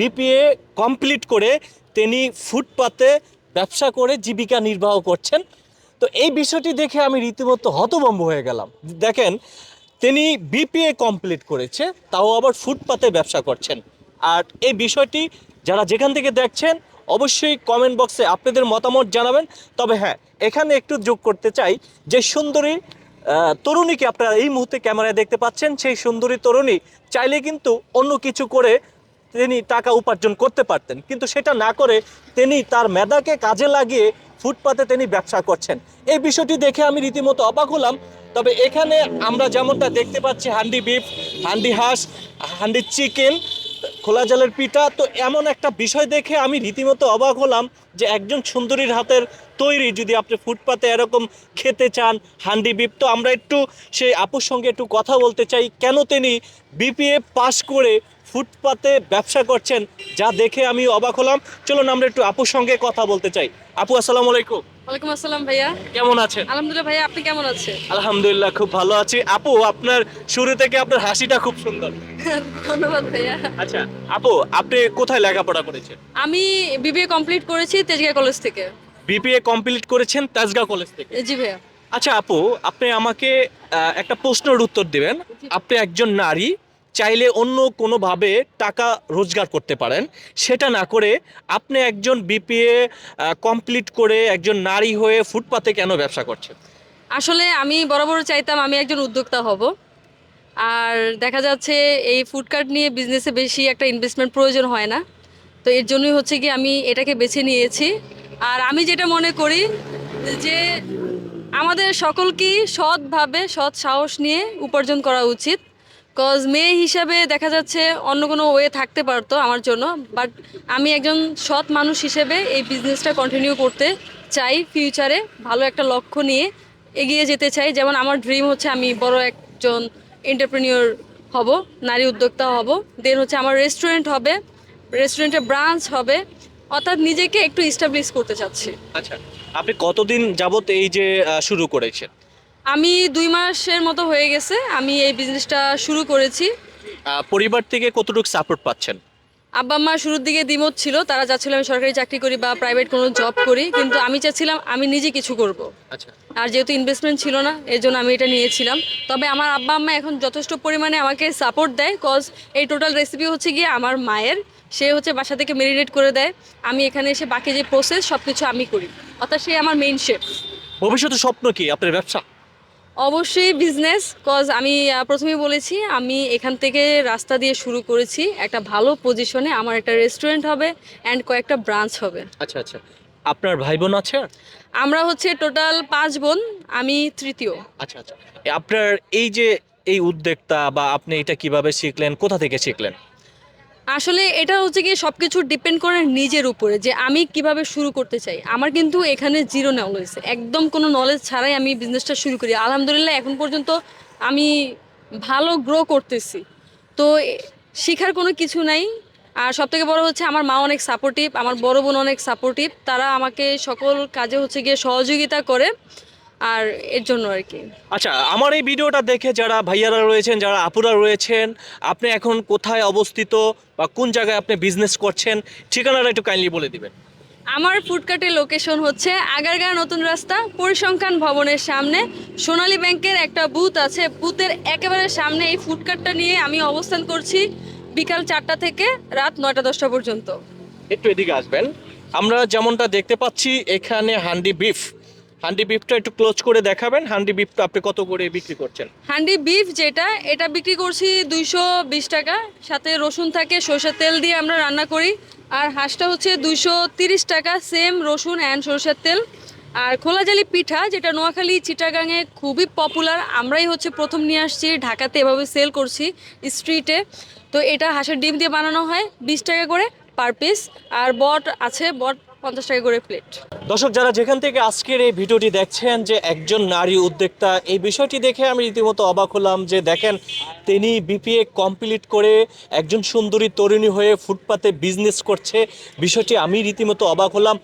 BPA complete করে তিনি ফুটপাতে ব্যবসা করে জীবিকা নির্বাহ করছেন। তো এই বিষয়টি দেখে আমি রীতিমতো হতভম্ব হয়ে গেলাম। দেখেন, তিনি বিপিএ কমপ্লিট করেছে, তাও আবার ফুটপাতে ব্যবসা করছেন। আর এই বিষয়টি যারা যেখান থেকে দেখছেন, অবশ্যই কমেন্ট বক্সে আপনাদের মতামত জানাবেন। তবে হ্যাঁ এখানে একটু যোগ করতে চাই যে সুন্দরী তরুণীকে আপনারা এই মুহূর্তে ক্যামেরায় দেখতে পাচ্ছেন। সেই সুন্দরী তরুণী চাইলে কিন্তু অন্য কিছু করে তিনি টাকা উপার্জন করতে পারতেন। কিন্তু সেটা না করে তিনি তার মেধাকে কাজে লাগিয়ে ফুটপাতে তিনি ব্যবসা করছেন। এই বিষয়টি দেখে আমি রীতিমতো অবাক হলাম। তবে এখানে আমরা যেমনটা দেখতে পাচ্ছি, হান্ডি বিফ, হান্ডি হাঁস, হান্ডি চিকেন, খোলা জলের পিঠা, তো এমন একটা বিষয় দেখে আমি রীতিমতো অবাক হলাম যে একজন সুন্দরীর হাতের তৈরি যদি আপনি ফুটপাতে এরকম খেতে চান হান্ডি বিপ তো আমরা একটু সেই আপুর সঙ্গে একটু কথা বলতে চাই। কেন তিনি বিপিএ পাশ করে ফুটপাতে ব্যবসা করছেন যা দেখে আমি অবাক হলাম। চলুন আমরা একটু আপুর সঙ্গে কথা বলতে চাই। আপু আসসালাম আলাইকুম। ওয়ালাইকুম আসসালাম ভাইয়া। কেমন আছেন? আলহামদুলিল্লাহ ভাইয়া আপনি কেমন আছেন? আলহামদুলিল্লাহ খুব ভালো আছি। আপু আপনার শুরু থেকে আপনার হাসিটা খুব সুন্দর। ধন্যবাদ ভাইয়া। আচ্ছা আপু আপনি কোথায় লেখাপড়া করেছেন? আমি বিবিএ কমপ্লিট করেছি তেজগাঁ কলেজ থেকে। বিপিএ কমপ্লিট করেছেন তাজগা কলেজ থেকে? জি ভাইয়া। আচ্ছা আপু আপনি আমাকে একটা প্রশ্নের উত্তর দিবেন। আপনি একজন নারী চাইলে অন্য কোনোভাবে টাকা রোজগার করতে পারেন। সেটা না করে আপনি একজন বিপিএ কমপ্লিট করে একজন নারী হয়ে ফুটপাতে কেন ব্যবসা করছেন? আসলে আমি বরাবর চাইতাম আমি একজন উদ্যোক্তা হব। আর দেখা যাচ্ছে এই ফুডকার্ট নিয়ে বিজনেসে বেশি একটা ইনভেস্টমেন্ট প্রয়োজন হয় না। তো এর জন্যই হচ্ছে কি আমি এটাকে বেছে নিয়েছি। আর আমি যেটা মনে করি যে আমাদের সকলকেই সৎভাবে, সৎ সাহস নিয়ে উপার্জন করা উচিত। কজ মেয়ে হিসাবে দেখা যাচ্ছে অন্য কোনো ওয়ে থাকতে পারতো আমার জন্য বাট আমি একজন সৎ মানুষ হিসেবে এই বিজনেসটা কন্টিনিউ করতে চাই ফিউচারে ভালো একটা লক্ষ্য নিয়ে এগিয়ে যেতে চাই। যেমন আমার ড্রিম হচ্ছে আমি বড় একজন এন্টারপ্রেনিয়র হব, নারী উদ্যোক্তা হব। দেন হচ্ছে আমার রেস্টুরেন্ট হবে রেস্টুরেন্টের ব্রাঞ্চ হবে, অর্থাৎ নিজেকে একটু ইস্টাবলিশ করতে চাচ্ছি। আচ্ছা আপনি কতদিন যাবত এই যে শুরু করেছেন? আমি দুই মাসের মতো হয়ে গেছে আমি এই বিজনেসটা শুরু করেছি। পরিবার থেকে কতটুকু সাপোর্ট পাচ্ছেন? আব্বা আম্মা শুরুর দিকে দ্বিমত ছিল তারা চাচ্ছিল আমি সরকারি চাকরি করি বা প্রাইভেট কোনো জব করি কিন্তু আমি চাচ্ছিলাম আমি নিজে কিছু করব। আচ্ছা। আর যেহেতু ইনভেস্টমেন্ট ছিল না এর জন্য আমি এটা নিয়েছিলাম। তবে আমার আব্বা আম্মা এখন যথেষ্ট পরিমাণে আমাকে সাপোর্ট দেয় কজ এই টোটাল রেসিপি হচ্ছে গিয়ে আমার মায়ের। সে হচ্ছে বাসা থেকে মেরিনেট করে দেয়। আমি এখানে এসে বাকি যে প্রসেস সব কিছু আমি করি। অর্থাৎ সে আমার মেইন শেফ ভবিষ্যতে স্বপ্ন কি? আপনার ব্যবসা? অবশ্যই বিজনেস কজ আমি প্রথমেই বলেছি আমি এখান থেকে রাস্তা দিয়ে শুরু করেছি একটা ভালো পজিশনে আমার একটা রেস্টুরেন্ট হবে অ্যান্ড কয়েকটা ব্রাঞ্চ হবে। আচ্ছা আচ্ছা। আপনার ভাই বোন আছে? আমরা হচ্ছে টোটাল পাঁচ বোন আমি তৃতীয়। আচ্ছা আচ্ছা। আপনার এই যে এই উদ্যোক্তা বা আপনি এটা কীভাবে শিখলেন কোথা থেকে শিখলেন? আসলে এটা হচ্ছে কি সব কিছু ডিপেন্ড করে নিজের উপরে, যে আমি কীভাবে শুরু করতে চাই। আমার কিন্তু এখানে জিরো নলেজ একদম কোনো নলেজ ছাড়াই আমি বিজনেসটা শুরু করি। আলহামদুলিল্লাহ, এখন পর্যন্ত আমি ভালো গ্রো করতেছি। তো শেখার কোনো কিছু নাই। আর সব থেকে বড়ো হচ্ছে, আমার মা অনেক সাপোর্টিভ আমার বড় বোন অনেক সাপোর্টিভ তারা আমাকে সকল কাজে হচ্ছে গিয়ে সহযোগিতা করে। আর এর জন্য আর কি। আচ্ছা আমার এই ভিডিওটা দেখে যারা ভাইয়ারা রয়েছেন যারা আপুরা রয়েছেন আপনি এখন কোথায় অবস্থিত বা কোন জায়গায় আপনি বিজনেস করছেন ঠিকানাটা একটু কাইন্ডলি বলে দিবেন। আমার ফুডকার্টের লোকেশন হচ্ছে আগারগাঁ নতুন রাস্তা পরিসংখ্যান ভবনের সামনে। সোনালী ব্যাংকের একটা বুথ আছে বুথের একেবারে সামনে এই ফুডকার্টটা নিয়ে আমি অবস্থান করছি বিকাল চারটা থেকে রাত নয়টা দশটা পর্যন্ত। একটু এদিকে আসবেন। আমরা যেমনটা দেখতে পাচ্ছি এখানে হান্ডি বিফ হান্ডি বিফটা একটু ক্লোজ করে দেখাবেন। হান্ডি বিফটা আপনি কত করে বিক্রি করছেন? হান্ডি বিফ যেটা, এটা বিক্রি করছি দুইশো বিশ টাকা। সাথে রসুন থাকে, সরষের তেল দিয়ে আমরা রান্না করি। আর হাঁসটা হচ্ছে দুইশো তিরিশ টাকা, সেম রসুন অ্যান্ড সরষের তেল। আর খোলাজালি পিঠা, যেটা নোয়াখালী, চিটাগাঙে খুবই পপুলার, আমরাই হচ্ছে প্রথম নিয়ে আসছি। ঢাকাতে এভাবে সেল করছি স্ট্রিটে। তো এটা হাঁসের ডিম দিয়ে বানানো হয়, বিশ টাকা করে পার পিস। আর বট আছে, বট পঞ্চাশ টাকা করে প্লেট দর্শক, যারা যেখান থেকে আজকের এই ভিডিওটি দেখছেন যে একজন নারী উদ্যোক্তা, এই বিষয়টি দেখে আমি রীতিমতো অবাক হলাম যে দেখেন, তিনি বিপিএ কমপ্লিট করে একজন সুন্দরী, তরুণী হয়ে ফুটপাতে বিজনেস করছে। বিষয়টি আমি রীতিমতো অবাক হলাম।